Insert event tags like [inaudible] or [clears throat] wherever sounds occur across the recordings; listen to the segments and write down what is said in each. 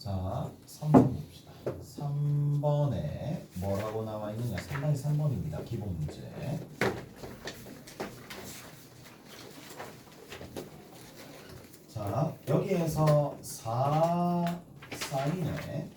자, 3번 봅시다. 3번에 뭐라고 나와 있느냐? 상당히 3번입니다. 기본 문제. 자, 여기에서 4 사인에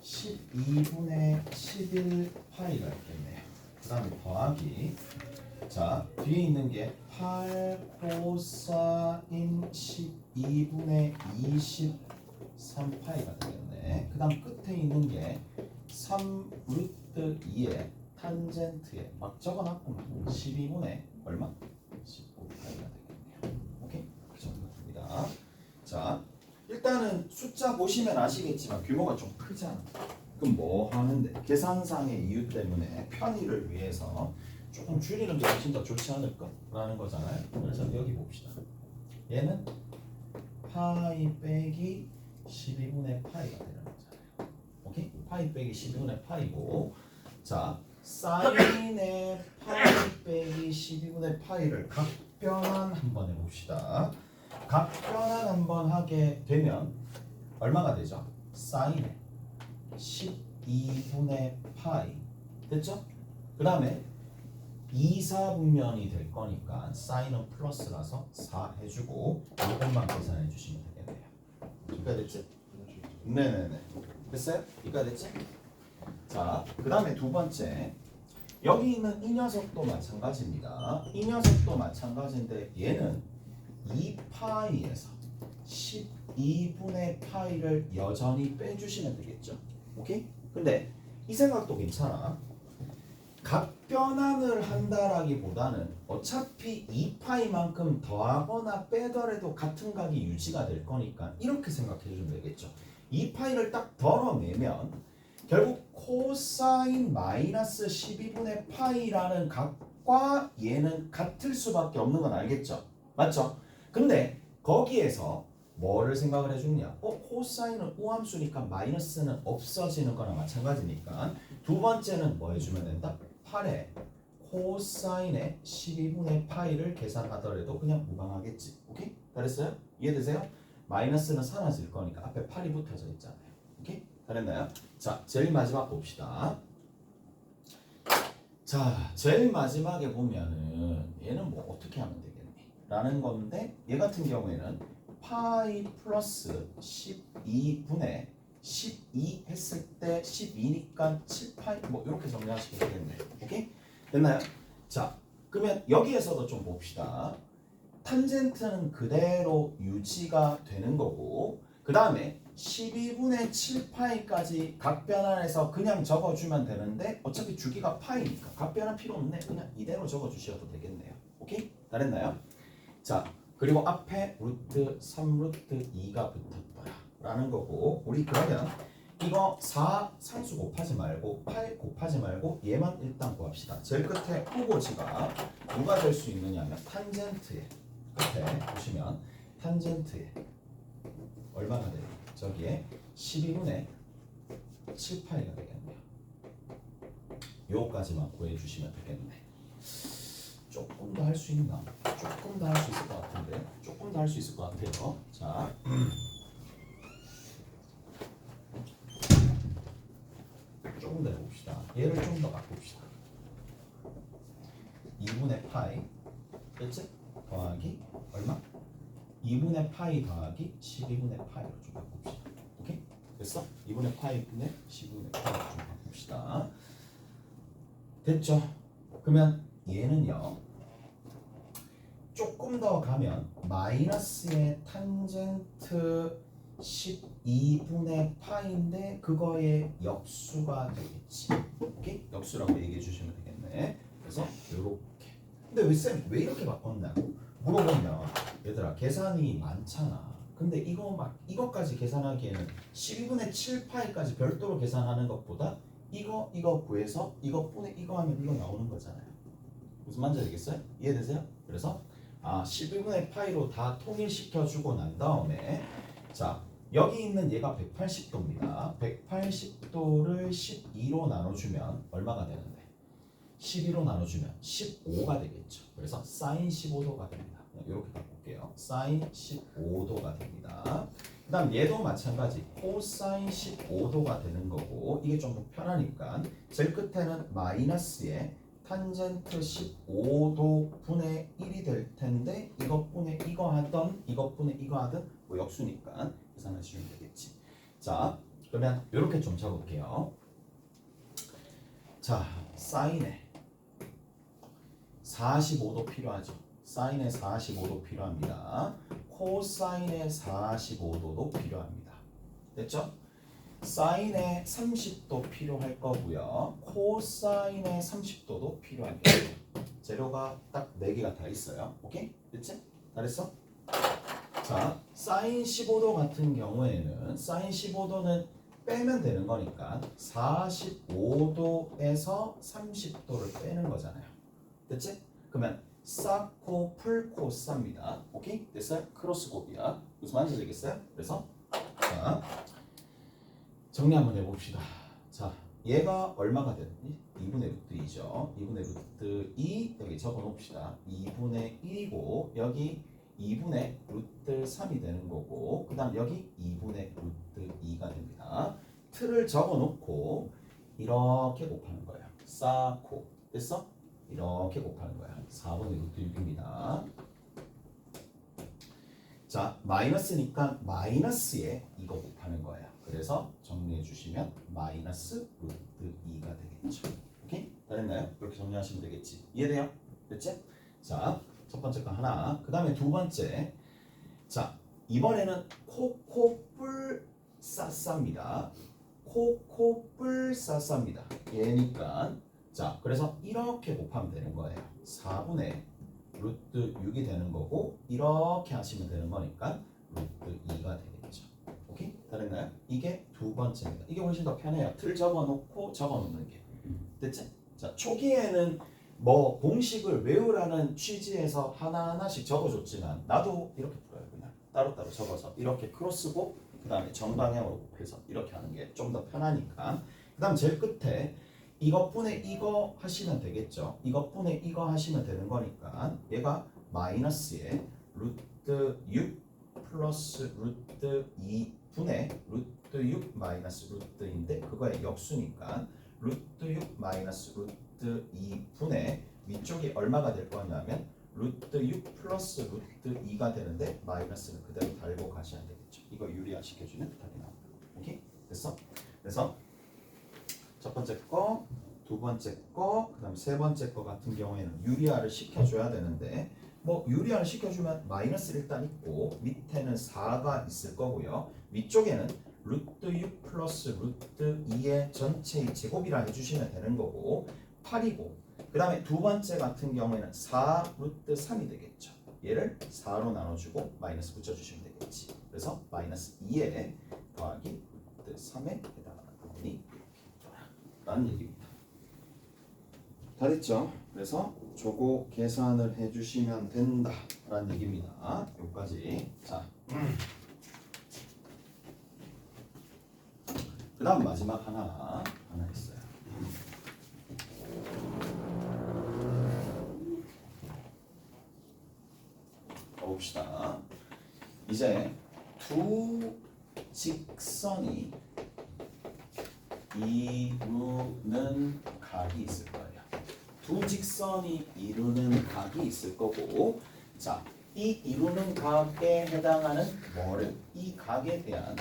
12분의 11 파이가 있겠네요. 그 다음에 더하기 자, 뒤에 있는 게 8 코사인 12분의 23파이가 되겠네. 그 다음 끝에 있는 게 3 루트 2의 탄젠트에 막 적어놨구만. 12분의 얼마? 15파이가 되겠네요. 오케이? 그 정도입니다. 자, 일단은 숫자 보시면 아시겠지만 규모가 좀 크잖아. 그럼 뭐 하는데? 계산상의 이유 때문에 편의를 위해서 조금 줄이는 게 훨씬 더 좋지 않을까라는 거잖아요. 그래서 여기 봅시다. 얘는 파이 빼기 12분의 파이가 되는 거잖아요. 오케이? 파이 빼기 12분의 파이고 자 사인의 파이 빼기 12분의 파이를 각변환 한번 해봅시다. 각변환 한번 하게 되면 얼마가 되죠? 사인의 12분의 파이 됐죠? 그 다음에 2사분면이 될 거니까 사인은 플러스라서 4 해주고 이것만 계산해 주시면 되겠네 요. 이까 됐지? 네네네. 됐어요? 이까 됐지? 자, 그 다음에 두 번째 여기 있는 이 녀석도 마찬가지입니다. 이 녀석도 마찬가지인데 얘는 2파이에서 12분의 파이를 여전히 빼주시면 되겠죠. 오케이? 근데 이 생각도 괜찮아. 각변환을 한다라기보다는 어차피 2파이만큼 더하거나 빼더라도 같은 각이 유지가 될 거니까 이렇게 생각해 주면 되겠죠. 2파이를 딱 덜어내면 결국 코사인 마이너스 12분의 파이라는 각과 얘는 같을 수밖에 없는 건 알겠죠? 맞죠? 근데 거기에서 뭐를 생각을 해주느냐? 어, 코사인은 우함수니까 마이너스는 없어지는 거나 마찬가지니까 두 번째는 뭐 해주면 된다? 8에 코사인의 12분의 파이를 계산하더라도 그냥 무방하겠지. 오케이? 잘했어요? 이해되세요? 마이너스는 사라질 거니까 앞에 8이 붙어져 있잖아요. 오케이? 잘했나요? 자, 제일 마지막 봅시다. 자, 제일 마지막에 보면은 얘는 뭐 어떻게 하면 되겠니? 라는 건데 얘 같은 경우에는 파이 플러스 12분의 12 했을 때 12니까 7파이 뭐 이렇게 정리하시면 되겠네요. 오케이? 됐나요? 자, 그러면 여기에서도 좀 봅시다. 탄젠트는 그대로 유지가 되는 거고 그 다음에 12분의 7파이까지 각변환해서 그냥 적어주면 되는데 어차피 주기가 파이니까 각변환 필요 없네 그냥 이대로 적어주셔도 되겠네요 오케이? 잘했나요? 자 그리고 앞에 루트 3루트 2가 붙었더라 라는 거고 우리 그러면 이거 4 상수 곱하지 말고 8 곱하지 말고 얘만 일단 구합시다 제일 끝에 후보지가 누가 될 수 있느냐 하면 탄젠트에 끝에 보시면 탄젠트에 얼마가 돼요? 저기에 12분의 7파이가 되겠네요. 요까지만 구해주시면 되겠네. 조금 더 할 수 있나? 조금 더 할 수 있을 것 같은데. 조금 더 할 수 있을 것 같아요. 자. 조금 더 해봅시다. 얘를 좀 더 바꿉시다. 2분의 파이 됐지? 더하기 얼마? 2분의 파이 더하기 12분의 파이로 좀 바꿉시다. 오케이? 됐어? 2분의 파이 분의 12분의 파이로 좀 바꿉시다. 됐죠? 그러면 얘는요. 조금 더 가면 마이너스의 탄젠트 12분의 파인데 그거의 역수가 되겠지. 오케이? 역수라고 얘기해 주시면 되겠네. 그래서 이렇게. 근데 왜 쌤 왜 이렇게 바꿨냐고 물어보면 얘들아 계산이 많잖아. 근데 이거 막 이것까지 계산하기에는 12분의 7 파이까지 별도로 계산하는 것보다 이거 이거 구해서 이것분의 이거 하면 이거 나오는 거잖아요. 무슨 말인지 알겠어요? 이해되세요? 그래서 아 12분의 파이로 다 통일시켜 주고 난 다음에 자 여기 있는 얘가 180도입니다. 180도를 12로 나눠주면 얼마가 되는데? 12로 나눠주면 15가 되겠죠. 그래서 사인 15도가 됩니다. 이렇게 바꿀게요. 사인 15도가 됩니다. 그 다음 얘도 마찬가지 코사인 15도가 되는 거고 이게 좀 더 편하니까 제일 끝에는 마이너스에 탄젠트 15도 분의 1이 될 텐데 이것분의 이거 하던 이것분의 이거 하든 뭐 역수니까 계산하시면 되겠지. 자 그러면 이렇게 좀 적을게요. 자 사인에 45도 필요하죠. 사인에 45도 필요합니다. 코사인에 45도도 필요합니다. 됐죠? 사인에 30도 필요할 거고요. 코사인에 30도도 필요합니다. 재료가 딱 4개가 다 있어요. 오케이? 됐지? 잘했어? 자, 사인 15도 같은 경우에는 사인 15도는 빼면 되는 거니까 45도에서 30도를 빼는 거잖아요. 됐지? 그러면 쌓고 풀고 쌉니다. 오케이? 됐어요? 크로스 곱이야. 무슨 말인지 알겠어요? 그래서 자 정리 한번 해봅시다. 자 얘가 얼마가 됐니? 2분의 루트 2죠. 2분의 루트 2 여기 적어놓읍시다. 2분의 1이고 여기 2분의 루트 3이 되는 거고 그 다음 여기 2분의 루트 2가 됩니다. 틀을 적어놓고 이렇게 곱하는 거예요. 쌓고 됐어? 이렇게 곱하는 거야. 4분의 루트 6입니다. 자, 마이너스니까 마이너스에 이거 곱하는 거예요. 그래서 정리해 주시면 마이너스 루트 2가 되겠죠. 오케이? 다 됐나요? 이렇게 정리하시면 되겠지. 이해돼요? 됐지? 자, 첫 번째 거 하나. 그 다음에 두 번째. 자, 이번에는 코코뿔 싸쌉니다. 코코뿔 싸쌉니다. 얘니까 자, 그래서 이렇게 곱하면 되는 거예요. 4분의 루트 6이 되는 거고 이렇게 하시면 되는 거니까 루트 2가 되겠죠. 오케이? 다른가요? 이게 두 번째입니다. 이게 훨씬 더 편해요. 틀 적어놓고 적어놓는 게. 됐지? 자, 초기에는 뭐 공식을 외우라는 취지에서 하나하나씩 적어줬지만 나도 이렇게 풀어요. 그냥 따로따로 적어서 이렇게 크로스고 그 다음에 정방향으로 곱해서 이렇게 하는 게 좀 더 편하니까 그 다음 제일 끝에 이것분의 이거 하시면 되겠죠. 이것분의 이거 하시면 되는 거니까 얘가 마이너스에 루트 6 플러스 루트 2분의 루트 6 마이너스 루트인데 그거의 역수니까 루트 6 마이너스 루트 2분의 위쪽이 얼마가 될 거냐면 루트 6 플러스 루트 2가 되는데 마이너스는 그대로 달고 가셔야 되겠죠. 이거 유리화 시켜주면 답이 나옵니다. 오케이? 됐어? 그래서 첫 번째 거, 두 번째 거, 그다음 세 번째 거 같은 경우에는 유리화를 시켜줘야 되는데 뭐 유리화를 시켜주면 마이너스 일단 있고 밑에는 4가 있을 거고요. 위쪽에는 루트 6 플러스 루트 2의 전체의 제곱이라 해주시면 되는 거고 8이고 그 다음에 두 번째 같은 경우에는 4 루트 3이 되겠죠. 얘를 4로 나눠주고 마이너스 붙여주시면 되겠지. 그래서 마이너스 2에 더하기 루트 3에 해당하는 부분이 라는 얘기입니다. 다 됐죠? 그래서 저거 계산을 해주시면 된다라는 얘기입니다. 여기까지. 자, 그다음 마지막 하나 하나 있어요. 가 봅시다. 이제 두 직선이 이루는 각이 있을 거예요. 두 직선이 이루는 각이 있을 거고, 자, 이 이루는 각에 해당하는 뭐를 이 각에 대한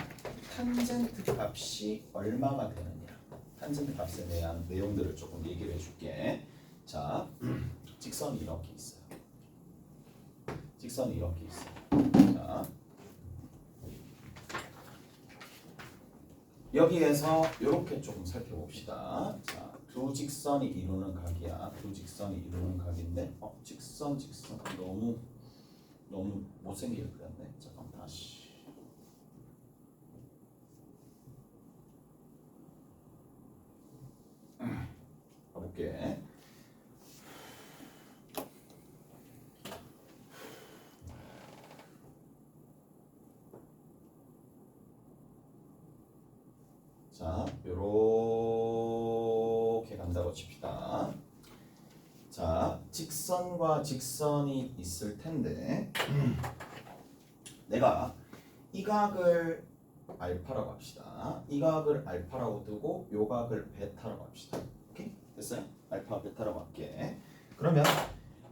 탄젠트 값이 얼마가 되느냐. 탄젠트 값에 대한 내용들을 조금 얘기를 해줄게. 자, [clears throat] 직선이 이렇게 있어요. 직선이 이렇게 있어요. 자. 여기에서 이렇게 조금 살펴봅시다. 자, 두 직선이 이루는 각이야. 두 직선이 이루는 각인데, 어, 직선, 직선 너무 너무 못생기게 그렸네. 잠깐 다시. 가볼게. 자, 요렇게 간다고 칩시다. 자, 직선과 직선이 있을 텐데 내가 이 각을 알파라고 합시다. 이 각을 알파라고 두고 요 각을 베타라고 합시다. 오케이? 됐어요? 알파 베타라고 할게. 그러면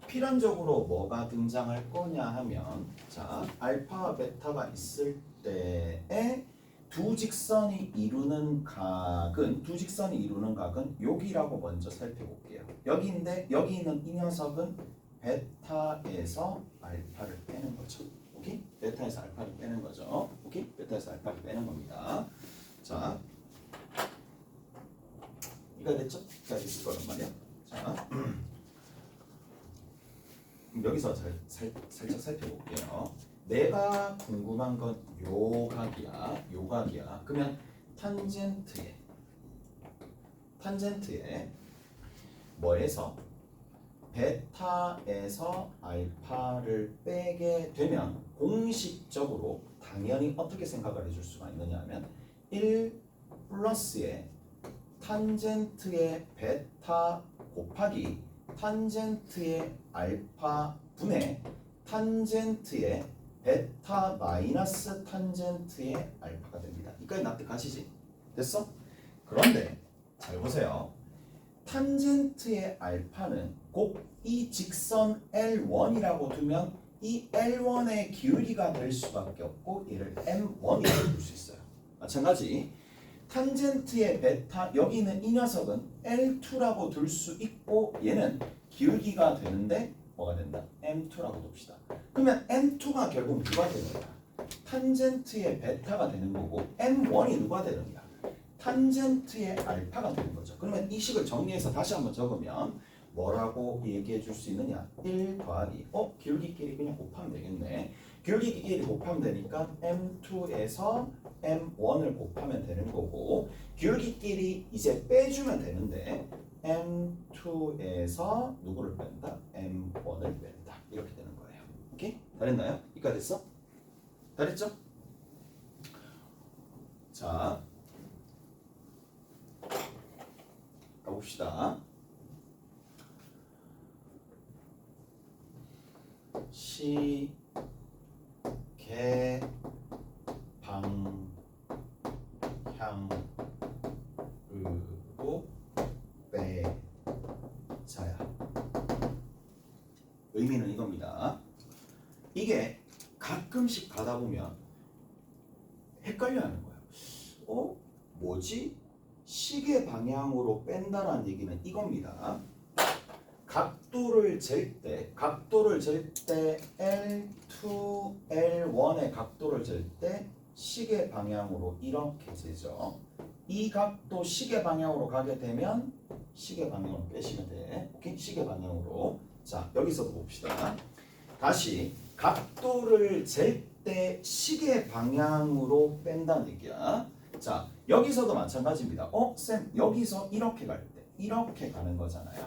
필연적으로 뭐가 등장할 거냐 하면 자 알파 베타가 있을 때에 두 직선이 이루는 각은 두 직선이 이루는 각은 여기라고 먼저 살펴볼게요. 여기인데 여기 있는 이 녀석은 베타에서 알파를 빼는 거죠. 오케이? 베타에서 알파를 빼는 거죠. 오케이? 베타에서 알파를 빼는 겁니다. 자, 이거 됐죠? 자, 있을 거란 말이야. 자, [clears throat] 여기서 잘, 살, 살짝 살펴볼게요. 내가 궁금한 건 요 각이야, 요 각이야. 그러면 탄젠트에 탄젠트에 뭐에서 베타에서 알파를 빼게 되면 공식적으로 당연히 어떻게 생각을 해줄 수가 있느냐 하면 1 플러스의 탄젠트의 베타 곱하기 탄젠트의 알파 분의 탄젠트의 베타 마이너스 탄젠트의 알파가 됩니다. 이까지 납득하시지? 됐어? 그런데 잘 보세요. 탄젠트의 알파는 꼭 이 직선 L1이라고 두면 이 L1의 기울기가 될 수밖에 없고 얘를 M1이라고 볼 수 있어요. 마찬가지 탄젠트의 베타 여기 있는 이 녀석은 L2라고 둘 수 있고 얘는 기울기가 되는데 뭐가 된다? M2라고 둡시다. 그러면 M2가 결국 누가 거야? 탄젠트의 베타가 되는 거고 M1이 누가 거야? 탄젠트의 알파가 되는 거죠. 그러면 이 식을 정리해서 다시 한번 적으면 뭐라고 얘기해 줄 수 있느냐? 1 더하기 어? 기울기끼리 그냥 곱하면 되겠네. 기울기끼리 곱하면 되니까 M2에서 M1을 곱하면 되는 거고 기울기끼리 이제 빼주면 되는데 M2에서 누구를 뺀다? M1을 뺀다. 이렇게 되는? 다 됐나요? 이까 됐어? 다 됐죠? 자 가봅시다. 시, 이게 가끔씩 가다 보면 헷갈려 하는 거예요. 어? 뭐지? 시계 방향으로 뺀다라는 얘기는 이겁니다. 각도를 잴 때, 각도를 잴 때 L2, L1의 각도를 잴 때 시계 방향으로 이렇게 재죠. 이 각도 시계 방향으로 가게 되면 시계 방향으로 빼시면 돼. 오케이? 시계 방향으로. 자, 여기서도 봅시다. 다시 각도를 잴 때 시계 방향으로 뺀다는 얘기야. 자, 여기서도 마찬가지입니다. 어, 쌤, 여기서 이렇게 갈 때, 이렇게 가는 거잖아요.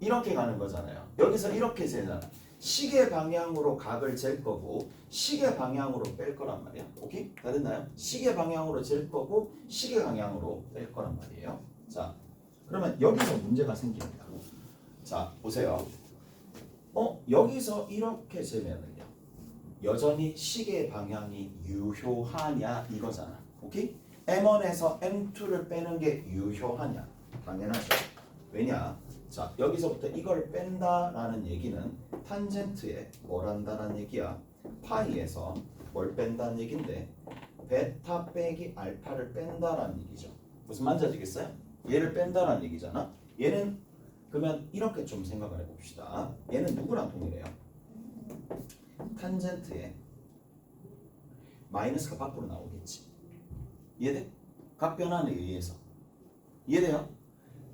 이렇게 가는 거잖아요. 여기서 이렇게 재잖아. 시계 방향으로 각을 잴 거고 시계 방향으로 뺄 거란 말이야. 오케이? 다 됐나요? 시계 방향으로 잴 거고 시계 방향으로 뺄 거란 말이에요. 자, 그러면 여기서 문제가 생깁니다. 자, 보세요. 어, 여기서 이렇게 재면은요. 여전히 시계 방향이 유효하냐 이거잖아. 오케이? M1에서 M2를 빼는 게 유효하냐? 당연하죠. 왜냐? 자, 여기서부터 이걸 뺀다라는 얘기는 탄젠트에 뭘 한다는 얘기야? 파이에서 뭘 뺀다는 얘긴데 베타 빼기 알파를 뺀다라는 얘기죠. 무슨 말인지 아시겠어요? 얘를 뺀다라는 얘기잖아. 얘는 그러면 이렇게 좀 생각을 해봅시다. 얘는 누구랑 동일해요? 탄젠트에 마이너스가 밖으로 나오겠지. 이해돼? 각 변환에 의해서. 이해돼요?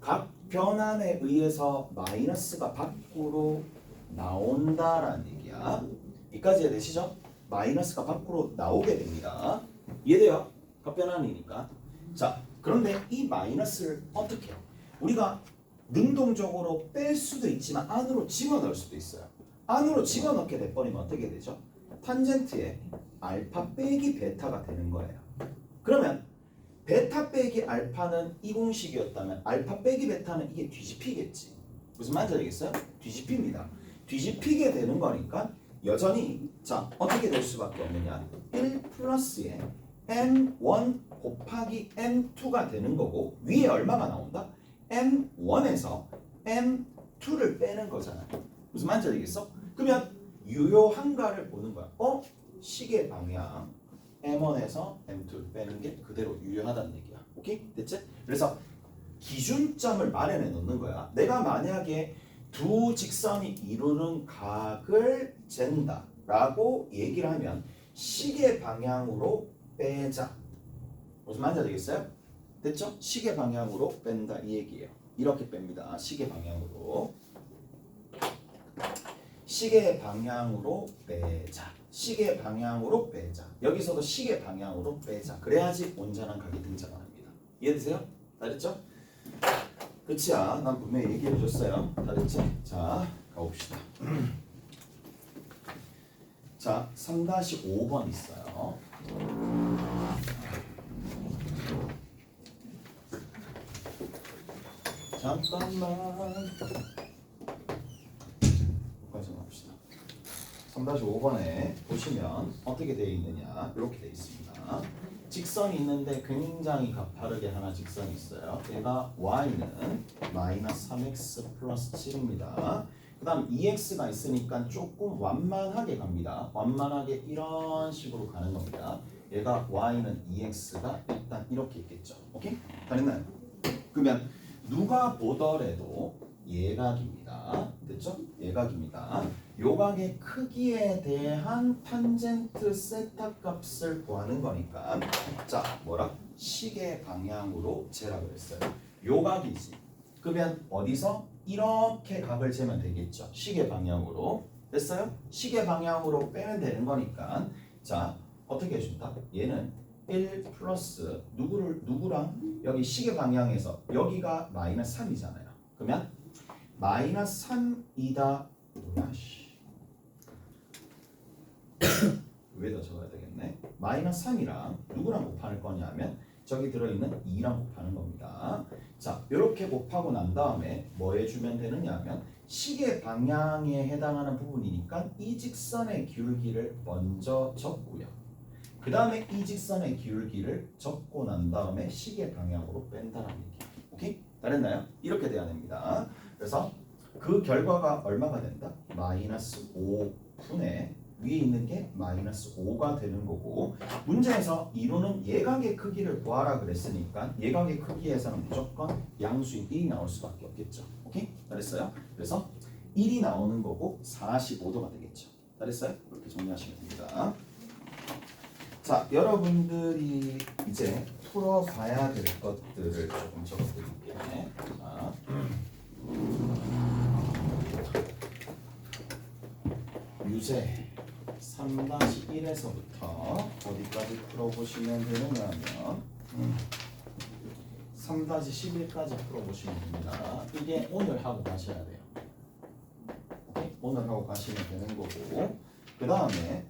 각 변환에 의해서 마이너스가 밖으로 나온다라는 얘기야. 이까지 이해되시죠? 마이너스가 밖으로 나오게 됩니다. 이해돼요? 각 변환이니까. 자, 그런데 이 마이너스를 어떻게 해요? 우리가 능동적으로 뺄 수도 있지만 안으로 집어넣을 수도 있어요. 안으로 집어넣게 돼버리면 어떻게 되죠? 탄젠트에 알파 빼기 베타가 되는 거예요. 그러면 베타 빼기 알파는 이 공식이었다면 알파 빼기 베타는 이게 뒤집히겠지. 무슨 말인지 알겠어요? 뒤집힙니다. 뒤집히게 되는 거니까 여전히 자 어떻게 될 수밖에 없느냐 1 플러스에 m1 곱하기 m2가 되는 거고 위에 얼마가 나온다? m1에서 m2를 빼는 거잖아요 무슨 말인지 알겠어? 그러면 유효한가를 보는 거야 어? 시계 방향 m1에서 m2를 빼는 게 그대로 유효하다는 얘기야 오케이? 됐지? 그래서 기준점을 마련해 놓는 거야 내가 만약에 두 직선이 이루는 각을 잰다 라고 얘기를 하면 시계 방향으로 빼자 무슨 말인지 알겠어요? 됐죠? 시계 방향으로 뺀다 이 얘기예요 이렇게 뺍니다 시계 방향으로 시계 방향으로 빼자 시계 방향으로 빼자 여기서도 시계 방향으로 빼자 그래야지 온전한 각이 등장을 합니다 이해되세요? 다 됐죠? 끝이야. 난 분명히 얘기해 줬어요. 다 됐지? 자, 가봅시다. [clears throat] 자, 3-5번 있어요. 잠깐만. 여기까지 봅시다. 3-5번에 보시면 어떻게 되어 있느냐 이렇게 되어 있습니다. 직선이 있는데 굉장히 가파르게 하나 직선이 있어요. 얘가 y는 마이너스 3x 플러스 7입니다. 그 다음 2x가 있으니까 조금 완만하게 갑니다. 완만하게 이런 식으로 가는 겁니다. 얘가 y는 2x가 일단 이렇게 있겠죠. 오케이? 다 됐나요? 그러면 누가 보더라도 예각입니다. 됐죠? 예각입니다. 요각의 크기에 대한 탄젠트 세타 값을 구하는 거니까 자 뭐라? 시계 방향으로 재라 그랬어요. 요각이지. 그러면 어디서 이렇게 각을 재면 되겠죠. 시계 방향으로 됐어요? 시계 방향으로 빼면 되는 거니까 자 어떻게 해준다? 얘는 1 플러스 누구를 누구랑 여기 시계 방향에서 여기가 마이너스 3이잖아요. 그러면 마이너스 3이다 뭐야 씨. 위에다 적어야 되겠네. 마이너스 3이랑 누구랑 곱하는 거냐면 저기 들어있는 2랑 곱하는 겁니다. 자, 이렇게 곱하고 난 다음에 뭐 해주면 되느냐면 시계 방향에 해당하는 부분이니까 이 직선의 기울기를 먼저 적고요. 그 다음에 이 직선의 기울기를 적고 난 다음에 시계 방향으로 뺀다는 얘기. 오케이? 다랬나요? 이렇게 돼야 됩니다. 그래서 그 결과가 얼마가 된다? 마이너스 5분의 위에 있는 게 마이너스 5가 되는 거고 문제에서 이루는 예각의 크기를 구하라 그랬으니까 예각의 크기에서는 무조건 양수인 1이 나올 수밖에 없겠죠. 오케이? 잘했어요? 그래서 1이 나오는 거고 45도가 되겠죠. 잘했어요? 이렇게 정리하시면 됩니다. 자, 여러분들이 이제 풀어봐야 될 것들을 조금 적어드릴게요. 자, 유제 3-1에서부터 어디까지 풀어보시면 되느냐면 3-11까지 풀어보시면 됩니다. 이게 오늘 하고 가셔야 돼요. 오늘 하고 가시면 되는 거고 그 다음에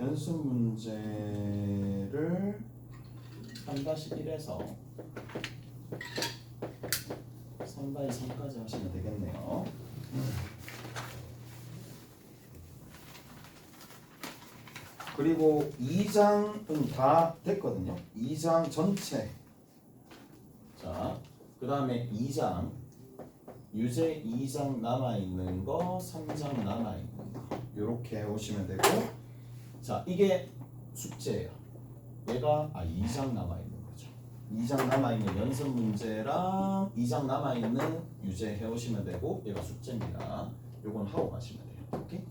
연습 문제를 3-1에서 3-3까지 하시면 되겠네요. 그리고 2장은 다 됐거든요. 2장 전체. 자, 그 다음에 2장 유제 2장 남아 있는 거, 3장 남아 있는 거 이렇게 오시면 되고, 자 이게 숙제예요. 얘가 아 2장 남아 있는 거죠. 2장 남아 있는 연습 문제랑 2장 남아 있는 유제 해오시면 되고, 얘가 숙제입니다. 요건 하고 가시면 돼요. 오케이?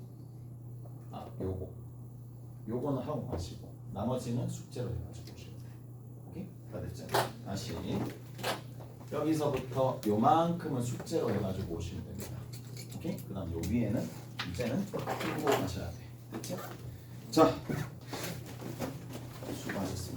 아 요거, 요거는 하고 가시고, 나머지는 숙제로 해가지고 오시면 돼요. 오케이? 다 됐죠? 다시. 여기서부터 요만큼은 숙제로 해가지고 오시면 됩니다. 오케이? 그 다음 요 위에는 이제는 풀고 가셔야 돼. 됐죠? 자, [laughs] 수고하셨습니다.